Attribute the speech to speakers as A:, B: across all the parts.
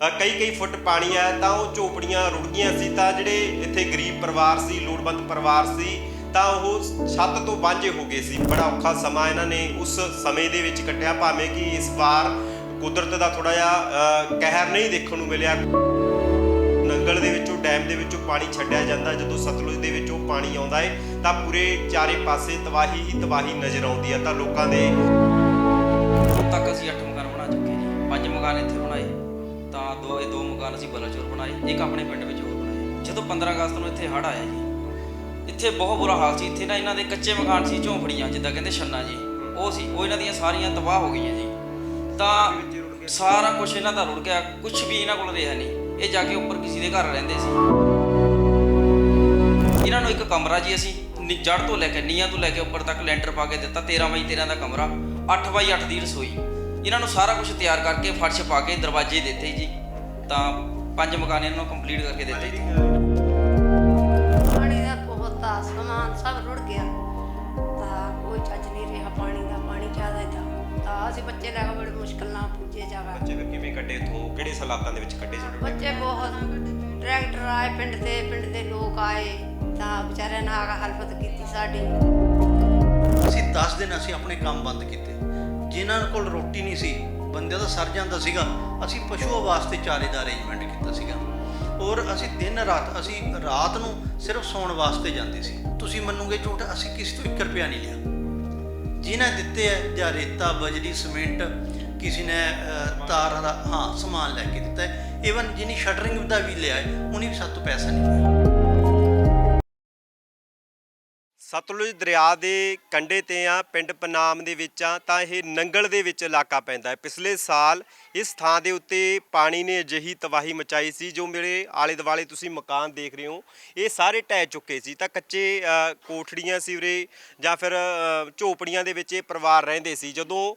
A: ਕਈ ਕਈ ਫੁੱਟ ਪਾਣੀ ਆਇਆ ਤਾਂ ਉਹ ਝੋਪੜੀਆਂ ਰੁੜ ਗਈਆਂ ਸੀ, ਤਾਂ ਜਿਹੜੇ ਇੱਥੇ ਗਰੀਬ ਪਰਿਵਾਰ ਸੀ, ਲੋੜਵੰਦ ਪਰਿਵਾਰ ਸੀ, ਤਾਂ ਉਹ ਛੱਤ ਤੋਂ ਵਾਂਝੇ ਹੋ ਗਏ ਸੀ। ਬੜਾ ਔਖਾ ਸਮਾਂ ਇਹਨਾਂ ਨੇ ਉਸ ਸਮੇਂ ਦੇ ਵਿੱਚ ਕੱਟਿਆ, ਭਾਵੇਂ ਕਿ ਇਸ ਵਾਰ ਕੁਦਰਤ ਦਾ ਥੋੜਾ ਜਿਹਾ ਕਹਿਰ ਨਹੀਂ ਦੇਖਣ ਨੂੰ ਮਿਲਿਆ। ਨੰਗਲ ਦੇ ਵਿੱਚੋਂ, ਡੈਮ ਦੇ ਵਿੱਚੋਂ ਪਾਣੀ ਛੱਡਿਆ ਜਾਂਦਾ, ਜਦੋਂ ਸਤਲੁਜ ਦੇ ਵਿੱਚੋਂ ਪਾਣੀ ਆਉਂਦਾ ਹੈ ਤਾਂ ਪੂਰੇ ਚਾਰੇ ਪਾਸੇ ਤਬਾਹੀ ਹੀ ਤਬਾਹੀ ਨਜ਼ਰ ਆਉਂਦੀ ਹੈ। ਤਾਂ ਲੋਕਾਂ ਦੇ
B: ਤੱਕ ਅਸੀਂ 8 ਮਕਾਨ ਬਣਾ ਚੁੱਕੇ ਜੀ ਪੰਜ ਮਕਾਨ ਇੱਥੇ ਬਣਾਏ। ਤਾਂ ਦੋ ਇਹ ਦੋ ਮਕਾਨ ਅਸੀਂ ਬਲਾਚੌਰ ਬਣਾਏ, ਇੱਕ ਆਪਣੇ ਪਿੰਡ ਵਿੱਚ ਹੋਰ ਬਣਾਏ। ਜਦੋਂ 15 ਅਗਸਤ ਨੂੰ ਇੱਥੇ ਹੜ੍ਹ ਆਇਆ ਜੀ, ਇੱਥੇ ਬਹੁਤ ਬੁਰਾ ਹਾਲ ਸੀ। ਇੱਥੇ ਨਾ ਇਹਨਾਂ ਦੇ ਕੱਚੇ ਮਕਾਨ ਸੀ ਝੌਂਪੜੀਆਂ ਜਿੱਦਾਂ ਕਹਿੰਦੇ ਛੰਨਾ ਜੀ। ਉਹ ਸੀ, ਉਹ ਇਹਨਾਂ ਦੀਆਂ ਸਾਰੀਆਂ ਤਬਾਹ ਹੋ ਗਈਆਂ ਜੀ। ਤਾਂ ਸਾਰਾ ਕੁਝ ਇਹਨਾਂ ਦਾ ਰੁੜ ਗਿਆ ਕੁਝ ਵੀ ਇਹਨਾਂ ਕੋਲ ਰਿਹਾ ਨਹੀਂ। ਇਹ ਜਾ ਕੇ ਉੱਪਰ ਕਿਸੇ ਦੇ ਘਰ ਰਹਿੰਦੇ ਸੀ। ਇਹਨਾਂ ਨੂੰ ਇੱਕ ਕਮਰਾ ਜੀ ਅਸੀਂ, ਨੀ- ਜੜ ਤੋਂ ਲੈ ਕੇ ਨੀਆਂ ਤੋਂ ਲੈ ਕੇ ਉੱਪਰ ਤੱਕ ਲੈਂਟਰ ਪਾ ਕੇ ਦਿੱਤਾ 13 ਬਾਈ 13 ਦਾ ਕਮਰਾ 8 ਬਾਈ 8 ਦੀ ਰਸੋਈ। ਇਹਨਾਂ ਨੂੰ ਸਾਰਾ ਕੁਝ ਤਿਆਰ ਕਰਕੇ ਫਰਸ਼ ਪਾ ਕੇ ਦਰਵਾਜ਼ੇ ਦਿੱਤੇ ਜੀ। ਤਾਂ ਪੰਜ ਮਕਾਨ ਇਹਨਾਂ ਨੂੰ ਕੰਪਲੀਟ ਕਰਕੇ ਦਿੱਤੇ ਜੀ।
C: ਪਾਣੀ ਦਾ ਬਹੁਤ ਆ ਸਮਾਨ ਸਭ ਰੁੜ ਗਿਆ। ਤਾਂ ਕੋਈ ਚੱਜ ਨਹੀਂ ਰਿਹਾ ਪਾਣੀ ਦਾ ਪਾਣੀ ਜ਼ਿਆਦਾ ਦਾ ਤਾਂ ਅਸੀਂ ਬੱਚੇ ਲੈ ਕੇ ਬੜੀ ਮੁਸ਼ਕਲ ਨਾਲ ਪੁੱਜੇ ਜਾਗਾ
A: ਬੱਚੇ ਫਿਰ ਕਿਵੇਂ ਕੱਢੇ ਇਥੋਂ? ਕਿਹੜੇ ਹਾਲਾਤਾਂ ਦੇ ਵਿੱਚ ਕੱਢੇ ਛੋਟੇ
C: ਬੱਚੇ ਬਹੁਤ ਟਰੈਕਟਰ ਆਏ ਪਿੰਡ ਦੇ ਪਿੰਡ ਦੇ ਲੋਕ ਆਏ। ਤਾਂ ਵਿਚਾਰਿਆਂ ਨੇ ਆ ਕੇ ਹਲਫਤ ਕੀਤੀ ਸਾਡੀ।
D: ਅਸੀਂ 10 ਦਿਨ ਅਸੀਂ ਆਪਣੇ ਕੰਮ ਬੰਦ ਕੀਤੇ। ਜਿਨ੍ਹਾਂ ਕੋਲ ਰੋਟੀ ਨਹੀਂ ਸੀ ਬੰਦੇ ਦਾ ਸਰ ਜਾਂਦਾ ਸੀਗਾ। ਅਸੀਂ ਪਸ਼ੂਆਂ ਵਾਸਤੇ ਚਾਰੇ ਦਾ ਅਰੇਂਜਮੈਂਟ ਕੀਤਾ ਸੀਗਾ। ਔਰ ਅਸੀਂ ਦਿਨ ਰਾਤ, ਅਸੀਂ ਰਾਤ ਨੂੰ ਸਿਰਫ ਸੌਣ ਵਾਸਤੇ ਜਾਂਦੇ ਸੀ। ਤੁਸੀਂ ਮੰਨੋਗੇ ਝੂਠ, ਅਸੀਂ ਕਿਸੇ ਤੋਂ 1 ਰੁਪਿਆ ਨਹੀਂ ਲਿਆ। ਜਿਨ੍ਹਾਂ ਦਿੱਤੇ ਹੈ, ਜਾਂ ਰੇਤਾ, ਬਜਰੀ, ਸੀਮੈਂਟ, ਕਿਸੇ ਨੇ ਤਾਰਾਂ ਦਾ, ਹਾਂ, ਸਮਾਨ ਲੈ ਕੇ ਦਿੱਤਾ ਹੈ। ਇਵਨ ਜਿਹਨੇ ਸ਼ਟਰਿੰਗ ਦਾ ਵੀ ਲਿਆ ਹੈ, ਉਹਨੇ ਵੀ ਸਾਡੇ ਤੋਂ ਪੈਸਾ ਨਹੀਂ ਲਿਆ।
A: ਸਤਲੁਜ ਦਰਿਆ ਦੇ ਕੰਢੇ ਤੇ ਆ, ਪਿੰਡ ਪਨਾਮ ਦੇ ਵਿੱਚ ਆ, ਤਾਂ ਇਹ ਨੰਗਲ ਦੇ ਵਿੱਚ ਇਲਾਕਾ ਪੈਂਦਾ ਹੈ। ਪਿਛਲੇ ਸਾਲ ਇਸ ਥਾਂ ਦੇ ਉੱਤੇ ਪਾਣੀ ਨੇ ਅਜਿਹੀ ਤਬਾਹੀ ਮਚਾਈ ਸੀ, ਜੋ ਮੇਰੇ ਆਲੇ ਦੁਆਲੇ ਤੁਸੀਂ ਮਕਾਨ ਦੇਖ ਰਹੇ ਹੋ, ਇਹ ਸਾਰੇ ਢਹਿ ਚੁੱਕੇ ਸੀ। ਤਾਂ ਕੱਚੇ ਕੋਠੜੀਆਂ ਸੀ ਉਰੇ, ਜਾਂ ਫਿਰ ਝੋਪੜੀਆਂ ਦੇ ਵਿੱਚ ਇਹ ਪਰਿਵਾਰ ਰਹਿੰਦੇ ਸੀ। ਜਦੋਂ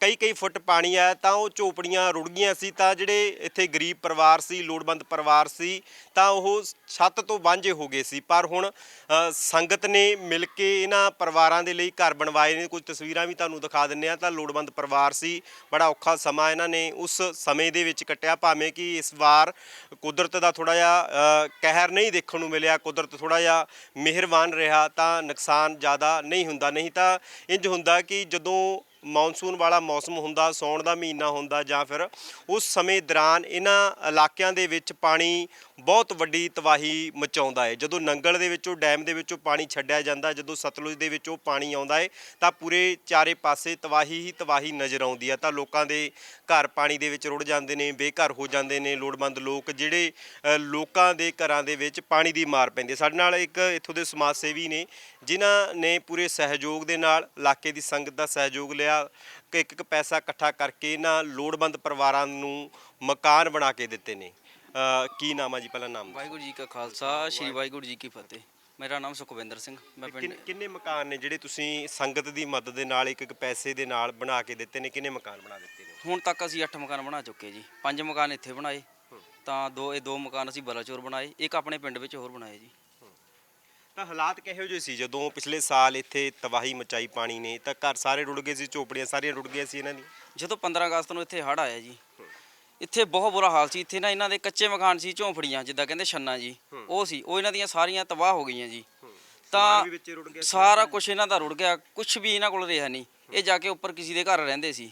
A: ਕਈ ਕਈ ਫੁੱਟ ਪਾਣੀ ਆਇਆ, ਤਾਂ ਉਹ ਝੋਪੜੀਆਂ ਰੁੜ ਗਈਆਂ ਸੀ। ਤਾਂ ਜਿਹੜੇ ਇੱਥੇ ਗਰੀਬ ਪਰਿਵਾਰ ਸੀ, ਲੋੜਵੰਦ ਪਰਿਵਾਰ ਸੀ, ਤਾਂ ਉਹ ਛੱਤ ਤੋਂ ਵਾਂਝੇ ਹੋ ਗਏ ਸੀ। ਪਰ ਹੁਣ ਸੰਗਤ ਨੇ ਮਿਲ ਕੇ ਇਹਨਾਂ ਪਰਿਵਾਰਾਂ ਦੇ ਲਈ ਘਰ ਬਣਵਾਏ ਨੇ। ਕੁਝ ਤਸਵੀਰਾਂ ਵੀ ਤੁਹਾਨੂੰ ਦਿਖਾ ਦਿੰਨੇ ਆ ਤਾਂ ਲੋੜਵੰਦ ਪਰਿਵਾਰ ਸੀ। ਬੜਾ ਔਖਾ ਸਮਾਂ ਇਹਨਾਂ ਨੇ ਉਸ ਸਮੇਂ ਦੇ ਵਿੱਚ ਕੱਟਿਆ। ਭਾਵੇਂ ਕਿ ਇਸ ਵਾਰ ਕੁਦਰਤ ਦਾ ਥੋੜਾ ਜਿਹਾ ਕਹਿਰ ਨਹੀਂ ਦੇਖਣ ਨੂੰ ਮਿਲਿਆ। ਕੁਦਰਤ ਥੋੜਾ ਜਿਹਾ ਮਿਹਰਬਾਨ ਰਿਹਾ ਤਾਂ ਨੁਕਸਾਨ ਜ਼ਿਆਦਾ ਨਹੀਂ ਹੁੰਦਾ। ਨਹੀਂ ਤਾਂ ਇੰਜ ਹੁੰਦਾ ਕਿ ਜਦੋਂ ਮੌਨਸੂਨ ਵਾਲਾ ਮੌਸਮ ਹੁੰਦਾ ਸੌਣ ਦਾ ਮਹੀਨਾ ਹੁੰਦਾ ਜਾਂ ਫਿਰ ਉਸ ਸਮੇਂ ਦੌਰਾਨ ਇਹਨਾਂ ਇਲਾਕਿਆਂ ਦੇ ਵਿੱਚ ਪਾਣੀ ਬਹੁਤ ਵੱਡੀ ਤਬਾਹੀ ਮਚਾਉਂਦਾ ਹੈ। ਜਦੋਂ ਨੰਗਲ ਦੇ ਵਿੱਚੋਂ ਡੈਮ ਦੇ ਵਿੱਚੋਂ ਪਾਣੀ ਛੱਡਿਆ ਜਾਂਦਾ, ਜਦੋਂ ਸਤਲੁਜ ਦੇ ਵਿੱਚੋਂ ਪਾਣੀ ਆਉਂਦਾ ਹੈ, ਤਾਂ ਪੂਰੇ ਚਾਰੇ ਪਾਸੇ ਤਬਾਹੀ ਹੀ ਤਬਾਹੀ ਨਜ਼ਰ ਆਉਂਦੀ ਹੈ। ਤਾਂ ਲੋਕਾਂ ਦੇ ਘਰ ਪਾਣੀ ਦੇ ਵਿੱਚ ਰੁੜ ਜਾਂਦੇ ਨੇ, ਬੇਘਰ ਹੋ ਜਾਂਦੇ ਨੇ, ਲੋੜਵੰਦ ਲੋਕ ਜਿਹੜੇ ਲੋਕਾਂ ਦੇ ਘਰਾਂ ਦੇ ਵਿੱਚ ਪਾਣੀ ਦੀ ਮਾਰ ਪੈਂਦੀ ਸਾਡੇ ਨਾਲ ਇੱਕ ਇੱਥੋਂ ਦੇ ਸਮਾਜ ਸੇਵੀ ਨੇ, ਜਿਨ੍ਹਾਂ ਨੇ ਪੂਰੇ ਸਹਿਯੋਗ ਦੇ ਨਾਲ, ਇਲਾਕੇ ਦੀ ਸੰਗਤ ਦਾ ਸਹਿਯੋਗ ਲਿਆ। ਕਿ ਇੱਕ ਇੱਕ ਪੈਸਾ ਇਕੱਠਾ ਕਰਕੇ ਇਹਨਾਂ ਲੋੜਵੰਦ ਪਰਿਵਾਰਾਂ ਨੂੰ ਮਕਾਨ ਬਣਾ ਕੇ ਦਿੱਤੇ ਨੇ। ਅ, ਕੀ ਨਾਮ ਆ ਜੀ ਪਹਿਲਾਂ ਨਾਮ।
B: ਵਾਹਿਗੁਰੂ ਜੀ ਕਾ ਖਾਲਸਾ ਸ੍ਰੀ ਵਾਹਿਗੁਰੂ ਜੀ ਕੀ ਫਤਿਹ। ਮੇਰਾ ਨਾਮ ਸੁਖਵਿੰਦਰ ਸਿੰਘ ਮੈਂ ਪਿੰਡ
A: ਕਿੰਨ- ਕਿੰਨੇ ਮਕਾਨ ਨੇ ਜਿਹੜੇ ਤੁਸੀਂ ਸੰਗਤ ਦੀ ਮਦਦ ਦੇ ਨਾਲ ਇੱਕ ਇੱਕ ਪੈਸੇ ਦੇ ਨਾਲ ਬਣਾ ਕੇ ਦਿੱਤੇ ਨੇ? ਕਿੰਨੇ ਮਕਾਨ ਬਣਾ ਦਿੱਤੇ ਨੇ?
B: ਹੁਣ ਤੱਕ ਅਸੀਂ 8 ਮਕਾਨ ਬਣਾ ਚੁੱਕੇ ਜੀ। ਪੰਜ ਮਕਾਨ ਇੱਥੇ ਬਣਾਏ। ਤਾਂ ਦੋ ਇਹ ਦੋ ਮਕਾਨ ਅਸੀਂ ਬਲਾਚੌਰ ਬਣਾਏ। ਇੱਕ ਆਪਣੇ ਪਿੰਡ ਵਿੱਚ ਹੋਰ ਬਣਾਏ ਜੀ।
A: ਤਾਂ ਹਾਲਾਤ ਕਿਹੋ ਜਿਹੇ ਸੀ? ਜਦੋਂ ਪਿਛਲੇ ਸਾਲ ਇੱਥੇ ਤਬਾਹੀ ਮਚਾਈ ਪਾਣੀ ਨੇ ਤਾਂ ਘਰ ਸਾਰੇ ਰੁੜ ਗਏ ਸੀ ਝੋਪੜੀਆਂ ਸਾਰੀਆਂ ਰੁੜ ਗਈਆਂ ਸੀ ਇਹਨਾਂ ਦੀ?
B: ਜਦੋਂ 15 ਅਗਸਤ ਨੂੰ ਇੱਥੇ ਹੜ੍ਹ ਆਇਆ ਜੀ ਇੱਥੇ ਬਹੁਤ ਬੁਰਾ ਹਾਲ ਸੀ। ਇੱਥੇ ਨਾ ਇਹਨਾਂ ਦੇ ਕੱਚੇ ਮਕਾਨ ਸੀ ਝੌਂਪੜੀਆਂ ਜਿੱਦਾਂ ਕਹਿੰਦੇ ਛੰਨਾ ਜੀ। ਉਹ ਸੀ ਉਹ ਇਹਨਾਂ ਦੀਆਂ ਸਾਰੀਆਂ ਤਬਾਹ ਹੋ ਗਈਆਂ ਜੀ। ਤਾਂ। ਸਾਰਾ ਕੁਝ ਇਹਨਾਂ ਦਾ ਰੁੜ ਗਿਆ ਕੁਝ ਵੀ ਇਹਨਾਂ ਕੋਲ ਰਿਹਾ ਨਹੀਂ। ਇਹ ਜਾ ਕੇ ਉੱਪਰ ਕਿਸੇ ਦੇ ਘਰ ਰਹਿੰਦੇ ਸੀ।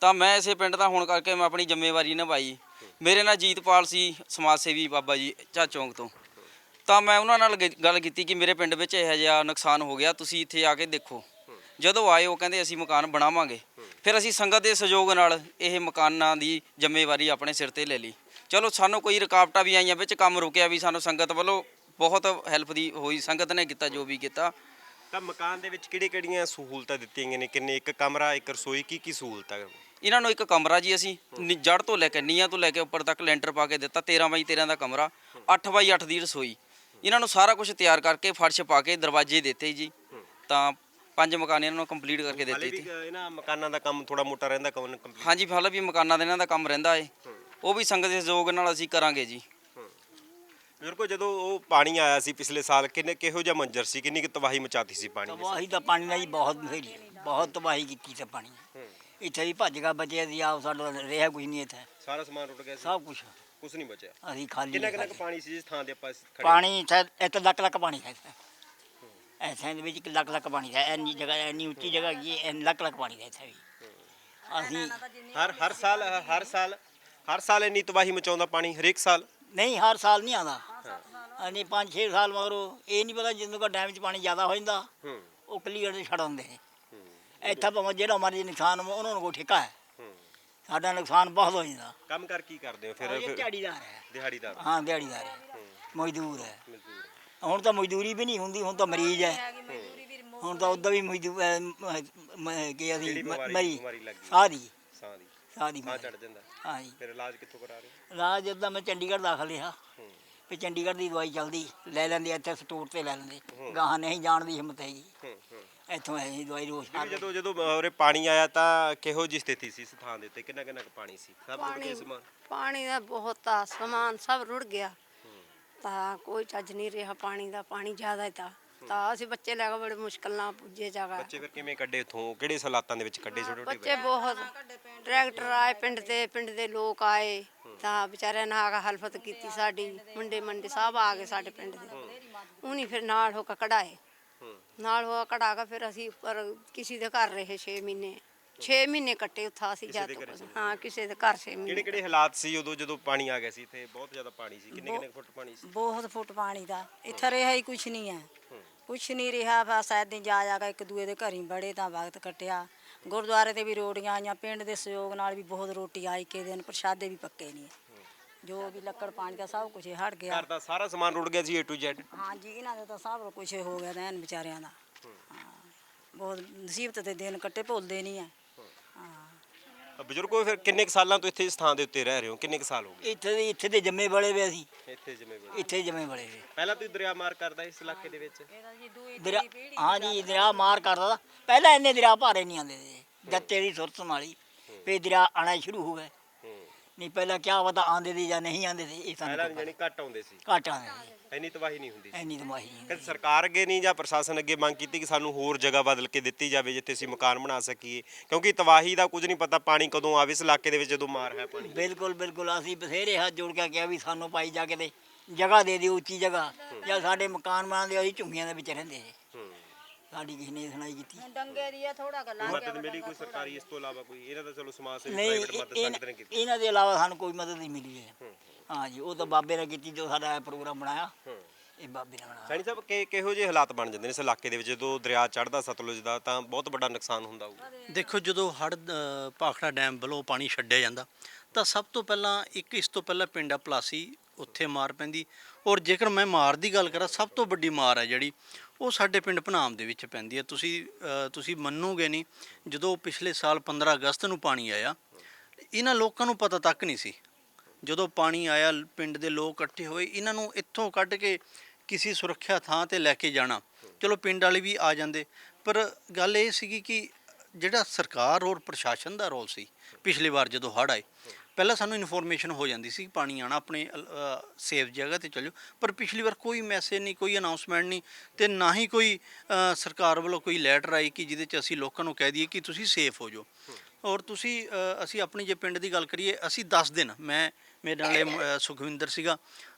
B: ਤਾਂ ਮੈਂ ਇਸੇ ਪਿੰਡ ਦਾ ਹੋਣ ਕਰਕੇ ਮੈਂ ਆਪਣੀ ਜ਼ਿੰਮੇਵਾਰੀ ਨਿਭਾਈ। ਮੇਰੇ ਨਾਲ ਜੀਤਪਾਲ ਸੀ ਸਮਾਜ ਸੇਵੀ ਬਾਬਾ ਜੀ ਝਾਚੌਂਕ ਤੋਂ। ਤਾਂ ਮੈਂ ਉਹਨਾਂ ਨਾਲ ਗ- ਗੱਲ ਕੀਤੀ ਕਿ ਮੇਰੇ ਪਿੰਡ ਵਿੱਚ ਇਹੋ ਜਿਹਾ ਨੁਕਸਾਨ ਹੋ ਗਿਆ ਤੁਸੀਂ ਇੱਥੇ ਆ ਕੇ ਦੇਖੋ। ਜਦੋਂ ਆਏ ਉਹ ਕਹਿੰਦੇ ਅਸੀਂ ਮਕਾਨ ਬਣਾਵਾਂਗੇ। ਫਿਰ ਅਸੀਂ ਸੰਗਤ ਦੇ ਸਹਿਯੋਗ ਨਾਲ ਇਹ ਮਕਾਨਾਂ ਦੀ ਜ਼ਿੰਮੇਵਾਰੀ ਆਪਣੇ ਸਿਰ ਤੇ ਲੈ ਲਈ। ਚਲੋ ਸਾਨੂੰ ਕੋਈ ਰੁਕਾਵਟਾਂ ਵੀ ਆਈਆਂ ਵਿੱਚ ਕੰਮ ਰੁਕਿਆ ਵੀ ਸਾਨੂੰ ਸੰਗਤ ਵੱਲੋਂ ਬਹੁਤ ਹੈਲਪ ਦੀ ਹੋਈ ਸੰਗਤ ਨੇ ਕੀਤਾ ਜੋ ਵੀ ਕੀਤਾ।
A: ਤਾਂ ਮਕਾਨ ਦੇ ਵਿੱਚ ਕਿਹੜੀ ਕਿਹੜੀਆਂ ਸਹੂਲਤਾਂ ਦਿੱਤੀਆਂ ਗਈਆਂ ਨੇ? ਕਿੰਨੇ ਇੱਕ ਕਮਰਾ ਇੱਕ ਰਸੋਈ ਕੀ ਕੀ ਸਹੂਲਤਾਂ
B: ਇਹਨਾਂ ਨੂੰ ਇੱਕ ਕਮਰਾ ਜੀ ਅਸੀਂ ਨੀ- ਜੜ ਤੋਂ ਲੈ ਕੇ ਨੀਆਂ ਤੋਂ ਲੈ ਕੇ ਉੱਪਰ ਤੱਕ ਲੈਂਟਰ ਪਾ ਕੇ ਦਿੱਤਾ 13 ਬਾਈ 13 ਦਾ ਕਮਰਾ 8 ਬਾਈ 8 ਦੀ ਰਸੋਈ। ਇਹਨਾਂ ਨੂੰ ਸਾਰਾ ਕੁਝ ਤਿਆਰ ਕਰਕੇ ਫਰਸ਼ ਪਾ ਕੇ ਦਰਵਾਜ਼ੇ ਦਿੱਤੇ ਜੀ। ਤਾਂ ਪੰਜ ਮਕਾਨ ਇਹਨਾਂ ਨੂੰ ਕੰਪਲੀਟ ਕਰਕੇ ਦਿੱਤੇ ਜੀ।
A: ਇਹਨਾਂ ਮਕਾਨਾਂ ਦਾ ਕੰਮ ਥੋੜਾ ਮੋਟਾ ਰਹਿੰਦਾ ਕੌਣ ਕੰਪਲੀਟ
B: ਹਾਂਜੀ ਹਾਲੇ ਵੀ ਮਕਾਨਾਂ ਦੇ ਇਹਨਾਂ ਦਾ ਕੰਮ ਰਹਿੰਦਾ ਏ। ਉਹ ਵੀ ਸੰਗਤ ਦੇ ਸਹਿਯੋਗ ਨਾਲ ਅਸੀਂ ਕਰਾਂਗੇ ਜੀ।
A: ਬਜ਼ੁਰਗੋ ਜਦੋਂ ਉਹ ਪਾਣੀ ਆਇਆ ਸੀ ਪਿਛਲੇ ਸਾਲ ਕਿੰਨੇ ਕਿਹੋ ਜਿਹਾ ਮੰਜ਼ਰ ਸੀ? ਕਿੰਨੀ ਕਿ ਤਬਾਹੀ ਮਚਾਤੀ ਸੀ ਪਾਣੀ ਨੇ
E: ਤਬਾਹੀ ਤਾਂ ਪਾਣੀ ਨੇ ਜੀ ਬਹੁਤ ਬਥੇਰੀ ਬਹੁਤ ਤਬਾਹੀ ਕੀਤੀ ਤੇ ਪਾਣੀ ਇੱਥੇ ਵੀ ਭੱਜ ਗਿਆ ਬਚਿਆ ਸੀ ਆਪ ਸਾਡਾ ਰਿਹਾ ਕੁਝ ਨਹੀਂ ਇੱਥੇ।
A: ਸਾਰਾ ਸਮਾਨ ਰੁੜ ਗਿਆ ਸੀ?
E: ਸਭ ਕੁਝ
A: ਕੁਝ ਨਹੀਂ ਬਚਿਆ।
E: ਅਸੀਂ ਖਾਲੀ
A: ਕਿੰਨਾ ਕਿੰਨਾ ਕੁ। ਪਾਣੀ ਸੀ ਜਿਸ ਥਾਂ ਦੇ ਆਪਾਂ ਇਸ ਖੜੇ
E: ਪਾਣੀ ਇੱਥੇ ਇੱਥੇ ਲੱਕ ਲੱਕ ਪਾਣੀ ਹੈ ਇੱਥੇ। ਐਸੇ ਦੇ ਵਿੱਚ ਲੱਕ ਲੱਕ ਪਾਣੀ ਹੈ। ਇੰਨੀ ਜਗ੍ਹਾ ਇੰਨੀ ਉੱਚੀ ਜਗ੍ਹਾ ਹੈਗੀ ਹੈ ਇੰਨੀ ਲੱਕ ਲੱਕ ਪਾਣੀ ਹੈ ਇੱਥੇ ਵੀ। ਅਸੀਂ
A: ਹਰ ਹਰ ਸਾਲ ਹਰ ਸਾਲ ਹਰ ਸਾਲ ਇੰਨੀ ਤਬਾਹੀ ਮਚਾਉਂਦਾ ਪਾਣੀ ਹਰੇਕ ਸਾਲ?
E: ਨਹੀਂ ਹਰ ਸਾਲ ਨਹੀਂ ਆਉਂਦਾ। ਅਨੇ 5-6 ਸਾਲ ਮਗਰੋਂ ਇਹ ਨਹੀਂ ਪਤਾ ਜਦੋਂ ਕਾ ਡੈਮ 'ਚ ਪਾਣੀ ਜ਼ਿਆਦਾ ਹੋ ਜਾਂਦਾ
A: ਹੂੰ।
E: ਉਹ ਕਲੀਅਰ ਛੱਡ ਦਿੰਦੇ ਨੇ। ਇੱਥੇ ਭਾਵੇਂ ਜਿਹੜਾ ਮਰਜ਼ੀ ਨੁਕਸਾਨ ਹੋਵੇ, ਉਹਨਾਂ ਨੂੰ ਕੋਈ ਠੇਕਾ ਹੂੰ। ਸਾਡਾ ਨੁਕਸਾਨ ਬਹੁਤ ਹੋ ਜਾਂਦਾ।
A: ਕੰਮ ਕਰ ਕੀ ਕਰਦੇ ਹੋ? ਫਿਰ
E: ਇਹ
A: ਫਿਰ
E: ਹੈ।
A: ਦਿਹਾੜੀਦਾਰ।
E: ਹਾਂ ਦਿਹਾੜੀਦਾਰ ਹੈ। ਮਜ਼ਦੂਰ ਹੈ।
A: ਮਜ਼ਦੂਰ
E: ਹੁਣ ਤਾਂ ਮਜ਼ਦੂਰੀ ਵੀ ਨਹੀਂ ਹੁੰਦੀ ਹੁਣ ਤਾਂ ਮਰੀਜ਼ ਹੈ। ਹੁਣ ਤਾਂ ਉਦਾਂ ਵੀ ਮਜ਼ਦੂਰ ਕੀ ਅਸੀਂ
A: ਬਿਮਾਰੀ-
E: ਮਰੀ।
A: ਬਿਮਾਰੀ ਲੱਗ ਗਈ?
E: ਸਾਰੀ
A: ਸਾਹ ਦੀ।
E: ਸਾਰੀ
A: ਸਾਹ ਚੜ ਜਾਂਦਾ।
E: ਹਾਂ ਜੀ।
A: ਫਿਰ ਇਲਾਜ ਕਿੱਥੋਂ ਕਰਾ ਰਹੇ ਹੋ?
E: ਰਾਜ ਜਦੋਂ ਮੈਂ ਚੰਡੀਗੜ੍ਹ ਦਾਖਲ ਰਿਹਾ।
A: ਹੂੰ।
E: ਵੀ ਚੰਡੀਗੜ੍ਹ ਦੀ ਦਵਾਈ ਚੱਲਦੀ। ਲੈ ਲੈਂਦੇ ਇੱਥੇ ਸਟੋਰ ਤੇ ਲੈ ਲੈਂਦੇ। ਗਾਹਾਂ ਨਹੀਂ ਜਾਣ ਦੀ ਹਿੰਮਤ ਹੈਗੀ।
A: ਹੂੰ ਹੂੰ।
E: ਇੱਥੋਂ ਐ ਦਵਾਈ ਰੋਜ਼
A: ਵੀ ਜਦੋਂ ਜਦੋਂ ਉਰੇ ਪਾਣੀ ਆਇਆ ਤਾਂ ਕਿਹੋ ਜੀ ਸਥਿਤੀ ਸੀ ਇਸ ਥਾਂ ਦੇ ਉੱਤੇ? ਕਿੰਨਾ ਕਿੰਨਾ ਕੁ ਪਾਣੀ ਸੀ? ਸਭ ਰੁੜ
C: ਪਾਣੀ
A: ਗਿਆ ਸਮਾਨ?
C: ਪਾਣੀ ਦਾ ਬਹੁਤ ਆ ਸਮਾਨ ਸਭ ਰੁੜ ਗਿਆ। ਤਾਂ ਕੋਈ ਚੱਜ ਨਹੀਂ ਰਿਹਾ ਪਾਣੀ ਦਾ ਪਾਣੀ ਜ਼ਿਆਦਾ ਤਾਂ। ਤਾਂ ਅਸੀਂ ਬੱਚੇ ਲੈ ਕੇ ਬੜੇ ਮੁਸ਼ਕਲ ਨਾਲ ਪੁੱਜੇ ਜਗ੍ਹਾ।
A: ਬੱਚੇ ਫਿਰ ਕਿਵੇਂ ਕੱਢੇ ਉਥੋਂ? ਕਿਹੜੇ ਹਾਲਾਤਾਂ ਦੇ ਵਿੱਚ ਕੱਢੇ ਛੋਟੇ ਛੋਟੇ
C: ਬੱਚੇ ਬਹੁਤ ਟਰੈਕਟਰ ਆਏ ਪਿੰਡ ਦੇ ਪਿੰਡ ਦੇ ਲੋਕ ਆਏ। ਤਾਂ ਵਿਚਾਰਿਆਂ ਨੇ ਆ ਕੇ ਹਲਫਤ ਕੀਤੀ ਸਾਡੀ ਮੁੰਡੇ ਮੰਡੇ ਸਭ ਆ ਗਏ ਸਾਡੇ ਪਿੰਡ ਦੇ। ਉਹਨੀ ਫਿਰ ਨਾਲ ਹੋ ਕੇ ਕਢਾਏ।
A: ਹੂੰ
C: ਨਾਲ ਹੋ ਕੇ ਕਢਾ ਕੇ ਫਿਰ ਅਸੀਂ ਉੱਪਰ ਕਿਸੇ ਦੇ ਘਰ ਰਹੇ 6 ਮਹੀਨੇ। 6 ਮਹੀਨੇ ਕੱਟੇ ਉੱਥਾ ਅਸੀਂ ਜਾ
A: ਸੀ?
C: ਹਾਂ ਕਿਸੇ ਦੇ ਘਰ 6
A: ਕਿਹੜੇ
C: ਮਹੀਨੇ
A: ਕਿਹੜੇ ਹਾਲਾਤ ਸੀ ਉਦੋਂ ਜਦੋਂ ਪਾਣੀ ਆ ਗਿਆ ਸੀ ਇੱਥੇ? ਬਹੁਤ ਜ਼ਿਆਦਾ ਪਾਣੀ ਸੀ। ਕਿੰਨੇ ਕਿੰਨੇ ਫੁੱਟ ਪਾਣੀ ਸੀ?
F: ਬਹੁਤ ਫੁੱਟ ਪਾਣੀ ਦਾ। ਇੱਥੇ ਰਿਹਾ ਹੀ ਕੁਛ ਨਹੀਂ ਹੈ। ਕੁਛ ਨਹੀਂ ਰਿਹਾ ਬਸ ਐਦਾਂ ਜਾ ਜਾ ਕੇ ਇੱਕ ਦੂਏ ਦੇ ਘਰੀ ਬੜੇ ਤਾਂ ਵਕਤ ਕੱਟਿਆ। ਗੁਰਦੁਆਰੇ ਤੇ ਵੀ ਰੋਟੀਆਂ ਆਈਆਂ ਪਿੰਡ ਦੇ ਸਹਿਯੋਗ ਨਾਲ ਵੀ ਬਹੁਤ ਰੋਟੀ ਆਈ ਕੇ ਦਿਨ ਪ੍ਰਸ਼ਾਦੇ ਵੀ ਪੱਕੇ ਨਹੀਂ। ਜੋ ਵੀ ਲੱਕੜ ਪਾਣੀ ਦਾ ਸਭ ਕੁਝ ਹਟ ਗਿਆ।
A: ਘਰ ਦਾ ਸਾਰਾ ਸਮਾਨ ਰੁੜ ਗਿਆ ਸੀ A to Z
F: ਹਾਂਜੀ ਇਹਨਾਂ ਦਾ ਤਾਂ ਸਭ ਕੁਝ ਹੋ ਗਿਆ ਐਨ ਵਿਚਾਰਿਆਂ ਦਾ। ਹਾਂ। ਬਹੁਤ ਮੁਸੀਬਤ ਦੇ ਦਿਨ ਕੱਟੇ ਭੁੱਲਦੇ ਨਹੀਂ ਹੈ। ਹਾਂ।
A: ਬਜ਼ੁਰਗੋ ਫਿਰ ਕਿੰਨੇ ਕੁ ਸਾਲਾਂ ਤੋਂ ਇੱਥੇ ਇਸ ਥਾਂ ਦੇ ਉੱਤੇ ਰਹਿ ਰਹੇ ਹੋ? ਕਿੰਨੇ ਕੁ ਸਾਲ ਹੋ
E: ਇੱਥੇ ਦੇ ਇੱਥੇ ਦੇ ਜੰਮੇ ਬੜੇ ਵੇ ਅਸੀਂ।
A: ਗਏ ਇੱਥੇ ਜਿਵੇਂ।
E: ਇੱਥੇ ਜੰਮੇ ਬੜੇ ਵੇ
A: ਪਹਿਲਾਂ ਤੁਸੀਂ ਦਰਿਆ ਮਾਰ ਕਰਦਾ ਇਸ ਇਲਾਕੇ ਦੇ ਵਿੱਚ?
E: ਦਰਿਆ ਹਾਂ ਜੀ ਦਰਿਆ। ਮਾਰ ਕਰਦਾ ਤਾ। ਪਹਿਲਾਂ ਇੰਨੇ ਦਰਿਆ ਭਾਰੇ ਨਹੀਂ ਆਉਂਦੇ ਸੀ। ਜਦ ਤੇਰੀ ਸੁਰਤ ਸੰਭਾਲੀ। ਫੇ ਦਰਿਆ ਆਣਾ ਸ਼ੁਰੂ ਹੋ ਗਏ ਨਹੀਂ ਪਹਿਲਾਂ ਕਿਆ ਪਤਾ ਆਂਦੇ ਸੀ ਜਾਂ ਨਹੀਂ ਆਂਦੇ ਸੀ ਇਹ ਸਾਨੂੰ
A: ਪਹਿਲਾਂ ਜਾਨੀ ਘੱਟ ਆਉਂਦੇ ਸੀ।
E: ਘੱਟ ਆਉਂਦੇ ਸੀ।
A: ਇੰਨੀ ਤਬਾਹੀ ਨਹੀਂ ਹੁੰਦੀ ਸੀ।
E: ਐਨੀ ਤਮਾਹੀ
A: ਕਦੇ ਸਰਕਾਰ ਅੱਗੇ ਨਹੀਂ ਜਾਂ ਪ੍ਰਸ਼ਾਸਨ ਅੱਗੇ ਮੰਗ ਕੀਤੀ ਕਿ ਸਾਨੂੰ ਹੋਰ ਜਗ੍ਹਾ ਬਦਲ ਕੇ ਦਿੱਤੀ ਜਾਵੇ ਜਿੱਥੇ ਅਸੀਂ ਮਕਾਨ ਬਣਾ ਸਕੀਏ। ਕਿਉਂਕਿ ਤਬਾਹੀ ਦਾ ਕੁਝ ਨਹੀਂ ਪਤਾ ਪਾਣੀ ਕਦੋਂ ਆਵੇ ਇਸ ਇਲਾਕੇ ਦੇ ਵਿੱਚ ਜਦੋਂ ਮਾਰ ਹੈ ਪਾਣੀ।
E: ਬਿਲਕੁਲ ਬਿਲਕੁਲ। ਅਸੀਂ ਬਥੇਰੇ ਹੱਥ ਜੋੜ ਕੇ ਕਿਹਾ ਵੀ ਸਾਨੂੰ ਪਾਈ ਜਾ ਕੇ ਤੇ ਜਗ੍ਹਾ ਦੇ ਦਿਓ ਉੱਚੀ ਜਗ੍ਹਾ। ਜਾਂ ਸਾਡੇ ਮਕਾਨ ਬਣਾਉਂਦੇ ਅਸੀਂ ਝੁੰਗੀਆਂ ਦੇ ਵਿੱਚ ਰਹਿੰਦੇ ਸੀ। ਸਾਡੀ ਕਿਸੇ ਨੇ ਸੁਣਾਈ ਕੀਤੀ।
F: ਡੰਗੇ ਦੀ ਥੋੜਾ ਗੱਲਾਂ
A: ਮਦਦ ਮਿਲੀ ਕੋਈ ਸਰਕਾਰੀ ਇਸ ਤੋਂ ਇਲਾਵਾ ਕੋਈ? ਇਹਨਾਂ ਦਾ ਚਲੋ ਸਮਾਜ ਸੇਵੀ
E: ਨਹੀਂ
A: ਪ੍ਰਾਈਵੇਟ ਮਦਦ ਸੰਗਤ ਨੇ ਕੀਤੀ।
E: ਇਹਨਾਂ ਦੇ ਇਲਾਵਾ ਸਾਨੂੰ ਕੋਈ ਮਦਦ ਨਹੀਂ ਮਿਲੀ ਹੈ। ਹਾਂ ਜੀ ਉਹ ਤਾਂ ਬਾਬੇ ਨੇ ਕੀਤੀ ਜੋ ਸਾਡਾ ਇਹ ਪ੍ਰੋਗਰਾਮ ਬਣਾਇਆ
A: ਹੂੰ।
E: ਇਹ ਬਾਬੇ ਨੇ ਬਣਾਇਆ।
A: ਸੈਣੀ ਸਾਹਿਬ ਕਿ ਕਿਹੋ ਜਿਹੇ ਹਾਲਾਤ ਬਣ ਜਾਂਦੇ ਨੇ ਇਸ ਇਲਾਕੇ ਦੇ ਵਿੱਚ? ਜਦੋਂ ਦਰਿਆ ਚੜ੍ਹਦਾ ਸਤਲੁਜ ਦਾ ਤਾਂ ਬਹੁਤ ਵੱਡਾ ਨੁਕਸਾਨ ਹੁੰਦਾ ਹੋਊਗਾ।
D: ਦੇਖੋ ਜਦੋਂ ਹੜ ਭਾਖੜਾ ਡੈਮ ਵੱਲੋਂ ਪਾਣੀ ਛੱਡਿਆ ਜਾਂਦਾ ਤਾਂ ਸਭ ਤੋਂ ਪਹਿਲਾਂ ਇੱਕ ਇਸ ਤੋਂ ਪਹਿਲਾਂ ਪਿੰਡ ਆ ਪਲਾਸੀ ਉੱਥੇ ਮਾਰ ਪੈਂਦੀ। ਔਰ ਜੇਕਰ ਮੈਂ ਮਾਰ ਦੀ ਗੱਲ ਕਰਾਂ ਸਭ ਤੋਂ ਵੱਡੀ ਮਾਰ ਹੈ ਜਿਹੜੀ ਉਹ ਸਾਡੇ ਪਿੰਡ ਭਨਾਮ ਦੇ ਵਿੱਚ ਪੈਂਦੀ ਹੈ ਤੁਸੀਂ ਤੁਸੀਂ ਮੰਨੋਗੇ ਨਹੀਂ, ਜਦੋਂ ਪਿਛਲੇ ਸਾਲ 15 ਅਗਸਤ ਨੂੰ ਪਾਣੀ ਆਇਆ, ਇਹਨਾਂ ਲੋਕਾਂ ਨੂੰ ਪਤਾ ਤੱਕ ਨਹੀਂ ਸੀ। ਜਦੋਂ ਪਾਣੀ ਆਇਆ, ਪਿੰਡ ਦੇ ਲੋਕ ਇਕੱਠੇ ਹੋਏ, ਇਹਨਾਂ ਨੂੰ ਇੱਥੋਂ ਕੱਢ ਕੇ ਕਿਸੇ ਸੁਰੱਖਿਆ ਥਾਂ ਤੇ ਲੈ ਕੇ ਜਾਣਾ। ਚਲੋ ਪਿੰਡ ਵਾਲੇ ਵੀ ਆ ਜਾਂਦੇ, ਪਰ ਗੱਲ ਇਹ ਸੀਗੀ ਕਿ ਜਿਹੜਾ ਸਰਕਾਰ ਔਰ ਪ੍ਰਸ਼ਾਸਨ ਦਾ ਰੋਲ ਸੀ, ਪਿਛਲੀ ਵਾਰ ਜਦੋਂ ਹੜ੍ਹ ਆਏ, ਪਹਿਲਾਂ ਸਾਨੂੰ ਇਨਫੋਰਮੇਸ਼ਨ ਹੋ ਜਾਂਦੀ ਸੀ ਪਾਣੀ ਆਣਾ ਆਪਣੇ ਸੇਫ ਜਗ੍ਹਾ ਤੇ ਚੱਲਿਓ, ਪਰ ਪਿਛਲੀ ਵਾਰ ਕੋਈ ਮੈਸੇਜ ਨਹੀਂ, ਕੋਈ ਅਨਾਉਂਸਮੈਂਟ ਨਹੀਂ ਤੇ ਨਾ ਹੀ ਕੋਈ ਸਰਕਾਰ ਵੱਲੋਂ ਕੋਈ ਲੈਟਰ ਆਈ ਕਿ ਜਿਹਦੇ ਚ ਅਸੀਂ ਲੋਕਾਂ ਨੂੰ ਕਹਿ ਦਈਏ ਕਿ ਤੁਸੀਂ ਸੇਫ ਹੋ ਜਾਓ। ਔਰ ਤੁਸੀਂ ਅਸੀਂ ਆਪਣੀ ਜੇ ਪਿੰਡ ਦੀ ਗੱਲ ਕਰੀਏ, ਅਸੀਂ 10 ਦਿਨ, ਮੈਂ ਮੇਰੇ ਨਾਲ ਸੁਖਵਿੰਦਰ ਸੀਗਾ,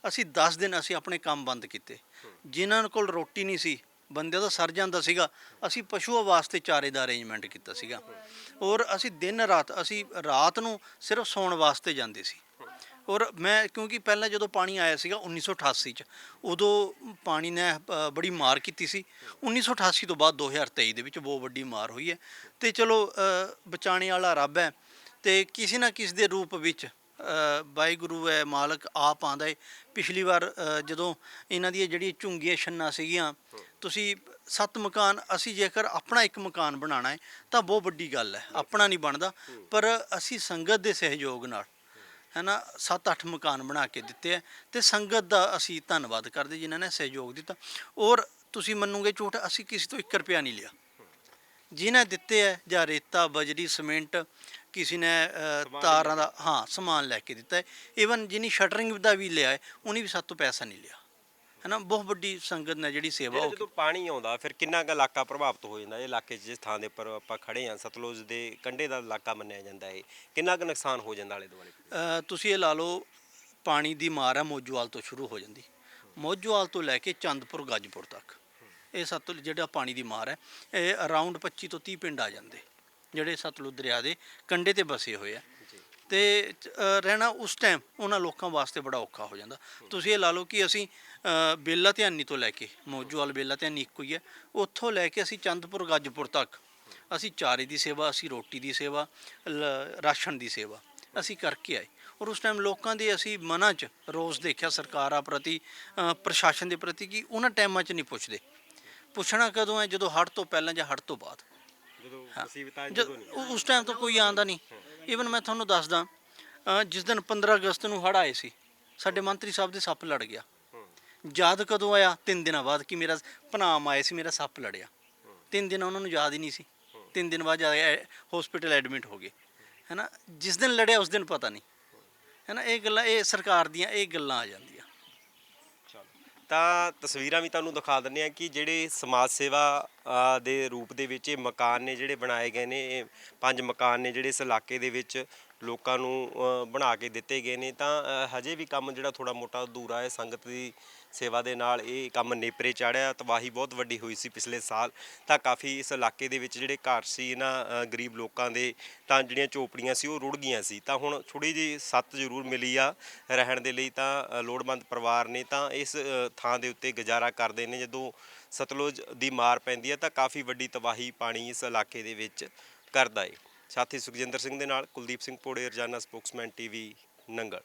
D: ਅਸੀਂ 10 ਦਿਨ ਅਸੀਂ ਆਪਣੇ ਕੰਮ ਬੰਦ ਕੀਤੇ। ਜਿਨ੍ਹਾਂ ਕੋਲ ਰੋਟੀ ਨਹੀਂ ਸੀ ਬੰਦੇ ਦਾ ਸਰ ਜਾਂਦਾ ਸੀਗਾ ਅਸੀਂ ਪਸ਼ੂਆਂ ਵਾਸਤੇ ਚਾਰੇ ਦਾ ਅਰੇਂਜਮੈਂਟ ਕੀਤਾ ਸੀਗਾ। ਔਰ ਅਸੀਂ ਦਿਨ ਰਾਤ ਅਸੀਂ ਰਾਤ ਨੂੰ ਸਿਰਫ ਸੌਣ ਵਾਸਤੇ ਜਾਂਦੇ ਸੀ। ਔਰ ਮੈਂ ਕਿਉਂਕਿ ਪਹਿਲਾਂ ਜਦੋਂ ਪਾਣੀ ਆਇਆ ਸੀਗਾ 1988 ਚ ਉਦੋਂ ਪਾਣੀ ਨੇ ਬੜੀ ਮਾਰ ਕੀਤੀ ਸੀ। 1988 ਤੋਂ ਬਾਅਦ 2023 ਦੇ ਵਿੱਚ ਬਹੁਤ ਵੱਡੀ ਮਾਰ ਹੋਈ ਹੈ। ਤੇ ਚਲੋ ਅ, ਬਚਾਣੇ ਵਾਲਾ ਰੱਬ ਹੈ। ਤੇ ਕਿਸੇ ਨਾ ਕਿਸੇ ਦੇ ਰੂਪ ਵਿੱਚ ਵਾਹਿਗੁਰੂ ਹੈ, ਮਾਲਕ ਆਪ ਆਂਦਾ ਹੈ ਪਿਛਲੀ ਵਾਰ ਜਦੋਂ ਇਹਨਾਂ ਦੀਆਂ ਜਿਹੜੀਆਂ ਝੁੰਗੀਆਂ ਛੰਨਾ ਸੀਗੀਆਂ, ਤੁਸੀਂ ਸੱਤ ਮਕਾਨ, ਅਸੀਂ ਜੇਕਰ ਆਪਣਾ ਇੱਕ ਮਕਾਨ ਬਣਾਉਣਾ ਹੈ ਤਾਂ ਬਹੁਤ ਵੱਡੀ ਗੱਲ ਹੈ। ਆਪਣਾ ਨਹੀਂ ਬਣਦਾ, ਪਰ ਅਸੀਂ ਸੰਗਤ ਦੇ ਸਹਿਯੋਗ ਨਾਲ, ਹੈਨਾ 7-8 ਮਕਾਨ ਬਣਾ ਕੇ ਦਿੱਤੇ ਹੈ ਤੇ ਸੰਗਤ ਦਾ ਅਸੀਂ ਧੰਨਵਾਦ ਕਰਦੇ ਜਿਨ੍ਹਾਂ ਨੇ ਸਹਿਯੋਗ ਦਿੱਤਾ। ਔਰ ਤੁਸੀਂ ਮੰਨੋਗੇ ਝੂਠ, ਅਸੀਂ ਕਿਸੇ ਤੋਂ 1 ਰੁਪਿਆ ਨਹੀਂ ਲਿਆ। ਜਿਨ੍ਹਾਂ ਦਿੱਤੇ ਹੈ ਜਾਂ ਰੇਤਾ, ਬਜਰੀ, ਸੀਮੈਂਟ ਕਿਸੇ ਨੇ ਅ, ਤਾਰਾਂ ਦਾ ਹਾਂ ਸਮਾਨ ਲੈ ਕੇ ਦਿੱਤਾ ਹੈ। ਈਵਨ ਜਿਹਨੀ ਸ਼ਟਰਿੰਗ ਦਾ ਵੀ ਲਿਆ ਹੈ ਉਹਨੇ ਵੀ ਸਾਤੋਂ ਪੈਸਾ ਨਹੀਂ ਲਿਆ। ਹਨਾ ਬਹੁਤ ਵੱਡੀ ਸੰਗਤ ਨੇ ਜਿਹੜੀ ਸੇਵਾ ਉਹ
A: ਜਦੋਂ ਪਾਣੀ ਆਉਂਦਾ ਫਿਰ ਕਿੰਨਾ ਕੁ ਇਲਾਕਾ ਪ੍ਰਭਾਵਿਤ ਹੋ ਜਾਂਦਾ? ਇਹ ਇਲਾਕੇ 'ਚ ਜਿਸ ਥਾਂ ਦੇ ਉੱਪਰ ਆਪਾਂ ਖੜੇ ਹਾਂ ਸਤਲੁਜ ਦੇ ਕੰਢੇ ਦਾ ਇਲਾਕਾ ਮੰਨਿਆ ਜਾਂਦਾ ਇਹ। ਕਿੰਨਾ ਕੁ ਨੁਕਸਾਨ ਹੋ ਜਾਂਦਾ ਆਲੇ ਦੁਆਲੇ?
D: ਅ, ਤੁਸੀਂ ਇਹ ਲਾ ਲਓ ਪਾਣੀ ਦੀ ਮਾਰ ਹੈ ਮੋਜੋਵਾਲ ਤੋਂ ਸ਼ੁਰੂ ਹੋ ਜਾਂਦੀ। ਮੋਜੋਵਾਲ ਤੋਂ ਲੈ ਕੇ ਚੰਦਪੁਰ ਗੱਜਪੁਰ ਤੱਕ। ਇਹ ਸਤਲੁਜ ਜਿਹੜਾ ਪਾਣੀ ਦੀ ਮਾਰ ਹੈ ਇਹ ਅਰਾਊਂਡ 25 ਤੋਂ 30 ਪਿੰਡ ਆ ਜਾਂਦੇ। ਜਿਹੜੇ ਸਤਲੁਜ ਦਰਿਆ ਦੇ ਕੰਢੇ ਤੇ ਬਸੇ ਹੋਏ ਆ। ਤੇ ਰਹਿਣਾ ਉਸ ਟਾਈਮ ਉਹਨਾਂ ਲੋਕਾਂ ਵਾਸਤੇ ਬੜਾ ਔਖਾ ਹੋ ਜਾਂਦਾ। ਤੁਸੀਂ ਇਹ ਲਾ ਲਓ ਕਿ ਅਸੀਂ ਬੇਲਾ ਧਿਆਨੀ ਤੋਂ ਲੈ ਕੇ ਮੋਜੋਵਾਲ ਬੇਲਾ ਧਿਆਨੀ ਇੱਕੋ ਹੀ ਹੈ ਉੱਥੋਂ ਲੈ ਕੇ ਅਸੀਂ ਚੰਦਪੁਰ ਗੱਜਪੁਰ ਤੱਕ ਅਸੀਂ ਚਾਰੇ ਦੀ ਸੇਵਾ ਅਸੀਂ ਰੋਟੀ ਦੀ ਸੇਵਾ ਰਾਸ਼ਨ ਦੀ ਸੇਵਾ ਅਸੀਂ ਕਰਕੇ ਆਏ। ਔਰ ਉਸ ਟਾਈਮ ਲੋਕਾਂ ਦੇ ਅਸੀਂ ਮਨਾਂ 'ਚ ਰੋਸ ਦੇਖਿਆ ਸਰਕਾਰਾਂ ਪ੍ਰਤੀ ਪ੍ਰਸ਼ਾਸਨ ਦੇ ਪ੍ਰਤੀ ਕਿ ਉਹਨਾਂ ਟਾਈਮਾਂ 'ਚ ਨਹੀਂ ਪੁੱਛਦੇ। ਪੁੱਛਣਾ ਕਦੋਂ ਹੈ? ਜਦੋਂ ਹੜ੍ਹ ਤੋਂ ਪਹਿਲਾਂ ਜਾਂ ਹੜ੍ਹ ਤੋਂ ਬਾਅਦ।
A: ਜਦੋਂ
D: ਉਸ ਟਾਈਮ ਤੋਂ ਕੋਈ ਆਂਦਾ ਨਹੀਂ। ਈਵਨ ਮੈਂ ਤੁਹਾਨੂੰ ਦੱਸਦਾ ਅ, ਜਿਸ ਦਿਨ 15 ਅਗਸਤ ਨੂੰ ਹੜ੍ਹ ਆਏ ਸੀ ਸਾਡੇ ਮੰਤਰੀ ਸਾਹਿਬ ਦੇ ਸੱਪ ਲੜ ਗਿਆ। ਯਾਦ ਕਦੋਂ ਆਇਆ? ਤਿੰਨ ਦਿਨਾਂ ਬਾਅਦ ਕਿ ਮੇਰਾ ਭਨਾਮ ਆਏ ਸੀ ਮੇਰਾ ਸੱਪ ਲੜਿਆ। ਤਿੰਨ ਦਿਨ ਉਹਨਾਂ ਨੂੰ ਯਾਦ ਹੀ ਨਹੀਂ ਸੀ। ਤਿੰਨ ਦਿਨ ਬਾਅਦ ਜਾ ਹਸਪੀਟਲ ਐਡਮਿਟ ਹੋ ਗਏ। ਹੈਨਾ? ਜਿਸ ਦਿਨ ਲੜਿਆ ਉਸ ਦਿਨ ਪਤਾ ਨਹੀਂ। ਹੈਨਾ? ਇਹ ਗੱਲਾਂ ਇਹ ਸਰਕਾਰ ਦੀਆਂ ਇਹ ਗੱਲਾਂ ਆ ਜਾਂਦੀਆਂ।
A: ਤਾਂ ਤਸਵੀਰਾਂ ਵੀ ਤੁਹਾਨੂੰ ਦਿਖਾ ਦਿੰਦੇ ਆ ਕਿ ਜਿਹੜੇ ਸਮਾਜ ਸੇਵਾ ਅ, ਦੇ ਰੂਪ ਦੇ ਵਿੱਚ ਇਹ ਮਕਾਨ ਨੇ ਜਿਹੜੇ ਬਣਾਏ ਗਏ ਨੇ ਇਹ ਪੰਜ ਮਕਾਨ ਨੇ ਜਿਹੜੇ ਇਸ ਇਲਾਕੇ ਦੇ ਵਿੱਚ ਲੋਕਾਂ ਨੂੰ ਅ, ਬਣਾ ਕੇ ਦਿੱਤੇ ਗਏ ਨੇ। ਤਾਂ ਅ, ਹਜੇ ਵੀ ਕੰਮ ਜਿਹੜਾ ਥੋੜਾ ਮੋਟਾ ਅਧੂਰਾ ਹੈ ਸੰਗਤ ਦੀ ਸੇਵਾ ਦੇ ਨਾਲ ਇਹ ਕੰਮ ਨੇਪਰੇ ਚਾੜਿਆ, ਤਬਾਹੀ ਬਹੁਤ ਵੱਡੀ ਹੋਈ ਸੀ ਪਿਛਲੇ ਸਾਲ। ਤਾਂ ਕਾਫੀ ਇਸ ਇਲਾਕੇ ਦੇ ਵਿੱਚ ਜਿਹੜੇ ਘਰ ਸੀ, ਇਹਨਾਂ ਗਰੀਬ ਲੋਕਾਂ ਦੇ, ਤਾਂ ਜਿਹੜੀਆਂ ਝੋਪੜੀਆਂ ਸੀ ਉਹ ਰੁੜ ਗਈਆਂ ਸੀ। ਤਾਂ ਹੁਣ ਥੋੜੀ ਜੀ ਸੱਤ ਜ਼ਰੂਰ ਮਿਲੀ ਆ ਰਹਿਣ ਦੇ ਲਈ, ਤਾਂ ਲੋੜਵੰਦ ਪਰਿਵਾਰ ਨੇ ਤਾਂ ਇਸ ਥਾਂ ਦੇ ਉੱਤੇ ਗੁਜ਼ਾਰਾ ਕਰਦੇ ਨੇ। ਜਦੋਂ ਸਤਲੁਜ ਦੀ ਮਾਰ ਪੈਂਦੀ ਹੈ ਤਾਂ ਕਾਫੀ ਵੱਡੀ ਤਬਾਹੀ ਪਾਣੀ ਇਸ ਇਲਾਕੇ ਦੇ ਵਿੱਚ ਕਰਦਾ ਏ। ਸਾਥੀ ਸੁਖਜਿੰਦਰ ਸਿੰਘ ਦੇ ਨਾਲ ਕੁਲਦੀਪ ਸਿੰਘ ਪੋੜੇ ਰਜਾਨਾ ਸਪੋਕਸਮੈਨ ਟੀਵੀ, ਨੰਗਲ।